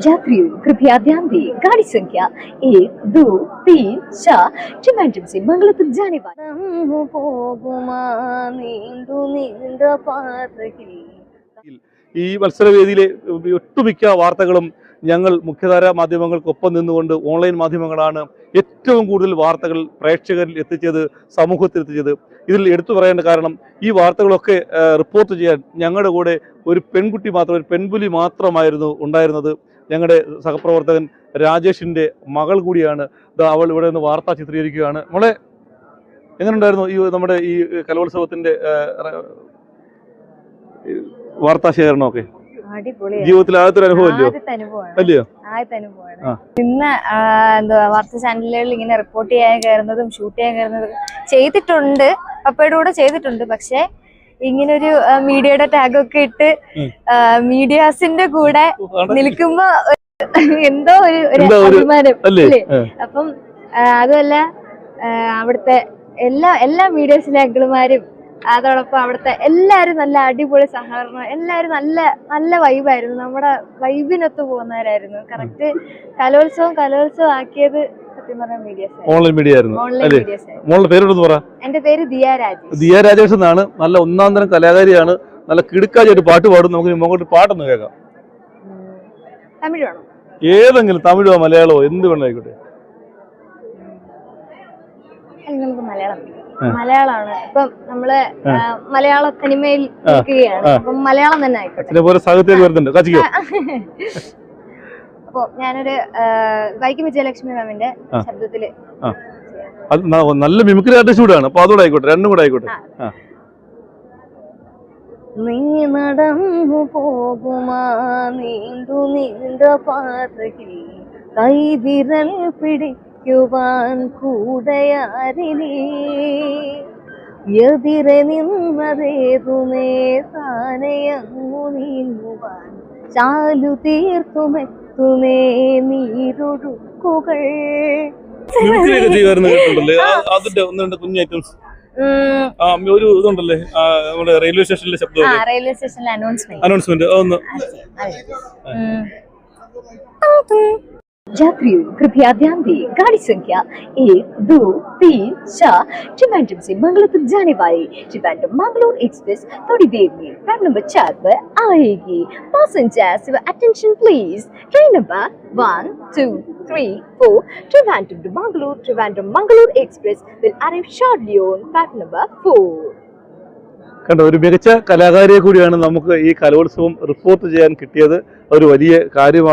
यात्रियों कृपया ध्यान दें गाड़ी संख्या एक दो तीन चार ट्रिवांड्रम से मंगला तक जाने वाली നടന്നു പോകുമാ നീണ്ടു നീണ്ട പാതയിൽ ഈ മത്സരവേദിയിലെ ഒട്ടുമിക്ക വാർത്തകളും ഞങ്ങൾ മുഖ്യധാര മാധ്യമങ്ങൾക്കൊപ്പം നിന്നുകൊണ്ട് ഓൺലൈൻ മാധ്യമങ്ങളാണ് ഏറ്റവും കൂടുതൽ വാർത്തകൾ പ്രേക്ഷകരിൽ എത്തിച്ചത് സമൂഹത്തിൽ എത്തിച്ചത് ഇതിൽ എടുത്തു പറയേണ്ട കാരണം ഈ വാർത്തകളൊക്കെ ആ, റിപ്പോർട്ട് ചെയ്യാൻ ഞങ്ങളുടെ കൂടെ ഒരു പെൺകുട്ടി മാത്രം ഒരു പെൺപുലി മാത്രമായിരുന്നു ഉണ്ടായിരുന്നത് ഞങ്ങളുടെ സഹപ്രവർത്തകൻ രാജേഷിന്റെ മകൾ കൂടിയാണ് അവൾ ഇവിടെ നിന്ന് വാർത്ത ചിത്രീകരിക്കുകയാണ്. മോളെ എങ്ങനെയുണ്ടായിരുന്നു ഈ നമ്മുടെ ഈ കലോത്സവത്തിന്റെ വാർത്താ ശേഖരണമൊക്കെ? ജീവിതത്തിൽ ആദ്യത്തെ അല്ലയോ? ഇന്ന് എന്തുവാ വാർത്താ ചാനലുകളിൽ ഇങ്ങനെ റിപ്പോർട്ട് ചെയ്യാൻ കയറുന്നതും ഷൂട്ട് ചെയ്യാൻ കയറുന്നതും ചെയ്തിട്ടുണ്ട്. പപ്പയുടെ കൂടെ ചെയ്തിട്ടുണ്ട്. പക്ഷെ ഇങ്ങനൊരു മീഡിയയുടെ ടാഗൊക്കെ ഇട്ട് മീഡിയാസിന്റെ കൂടെ നിൽക്കുമ്പോ എന്തോ ഒരു അഭിമാനം അല്ലേ? അപ്പം അതുമല്ല അവിടുത്തെ എല്ലാ എല്ലാ മീഡിയസിലെ അങ്കിളുമാരും അതോടൊപ്പം അവിടുത്തെ എല്ലാരും നല്ല അടിപൊളി സഹകരണം എല്ലാരും നല്ല നല്ല വൈബായിരുന്നു നമ്മുടെ വൈബിനൊത്ത് പോകുന്നവരായിരുന്നു. കറക്റ്റ് കലോത്സവം കലോത്സവം ആക്കിയത് ഓൺലൈൻ മീഡിയ ആയിരുന്നു അല്ലേ? മോളുടെ പേരോടൊന്ന് പറ. എന്റെ പേര് ദിയ രാജേഷ്. ദിയ രാജേഷ് എന്നാണ്. നല്ല ഒന്നാം തരം കലാകാരിയാണ്. നല്ല കിടുക്കാജായിട്ട് പാട്ട് പാടും നമുക്ക് മുമ്പോട്ട് പാട്ടൊന്ന് കേൾക്കാം. ഏതെങ്കിലും തമിഴോ മലയാളമോ എന്ത് വേണമായിക്കോട്ടെ മലയാളം. മലയാളമാണ്. ഇപ്പം നമ്മൾ മലയാള സിനിമയിൽ നിൽക്കുകയാണ്. അപ്പം മലയാളം തന്നെ ആയിക്കോട്ടെ. പോലെ സാഹിത്യം വരുന്നുണ്ട്. അപ്പൊ ഞാനൊരു വൈക്കം വിജയലക്ഷ്മി മാമിന്റെ. ശബ്ദത്തിൽ. അത് നല്ല മിമിക്രി ആർട്ടിസ്റ്റ് കൂടെയാണ് അപ്പൊ അതുകൂടെ ആയിക്കോട്ടെ രണ്ടും കൂടെ ആയിക്കോട്ടെ. നീ നടന്നു പോകുമാ നീണ്ടു നീണ്ട പാതയിൽ കൈവിരൽ പിടിക്കുവാൻ കൂടെയാരിനി. എതിരെ നിന്നതേതുമേ താനെയങ്ങു നീങ്ങുവാൻ ചാലു തീർത്തുമെത്തുമേ നീരൊഴുക്കുകൾ മിമിക്രി ഒക്കെ ചെയ്യുമായിരുന്നു കേട്ടിട്ടുണ്ടല്ലേ? ആ- അതിന്റെ ഒന്ന് രണ്ട് കുഞ്ഞു ഐറ്റംസ് ഉം, ആ ഒരു ഇതുണ്ടല്ലേ? ആ, നമ്മുടെ റെയിൽവേ സ്റ്റേഷനിലെ ആ ശബ്ദം റെയിൽവേ സ്റ്റേഷനിലെ അനൗൺസ്മെന്റ് അനൗൺസ്മെന്റ് ഒന്ന് यात्रियों कृपया ध्यान दें गाड़ी संख्या एक दो तीन चार ट्रिवांड्रम से मंगला तक जाने वाली ट्रिवांड्रम मंगलोर एक्सप्रेस थोड़ी देर में ट्रैक नंबर चार पर आएगी passengers your attention please train number one two three four Trivandrum to Mangalore Trivandrum Mangalore Express will arrive shortly on track number four കണ്ടോ ഒരു മികച്ച കലാകാരിയെ കൂടിയാണ് നമുക്ക് ഈ കലോത്സവം റിപ്പോർട്ട് ചെയ്യാൻ കിട്ടിയത് ഒരു വലിയ കാര്യമാണ്